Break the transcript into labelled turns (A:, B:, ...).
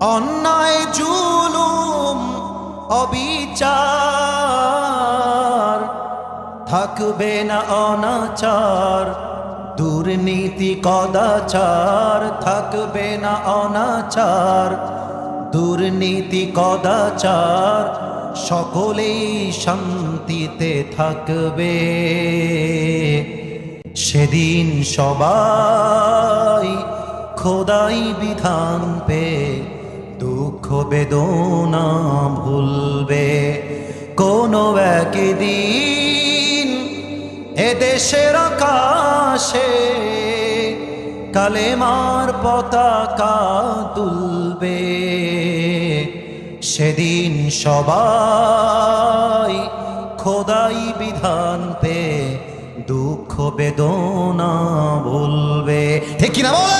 A: অন্যায়, জুলুম, অবিচার থাকবে না অনাচার, দুর্নীতি, কদাচার থাকবে না অনাচার, দুর্নীতি, কদাচার সকলেই শান্তিতে থাকবে। সেদিন সবাই খোদাই বিধান পে বেদনা ভুলবে। কোনো একদিন এদেশের আকাশে কালেমার পতাকা তুলবে। সেদিন সবাই খোদাই বিধান পে দুঃখ বেদনা বলবে ঠিক কিনা বলে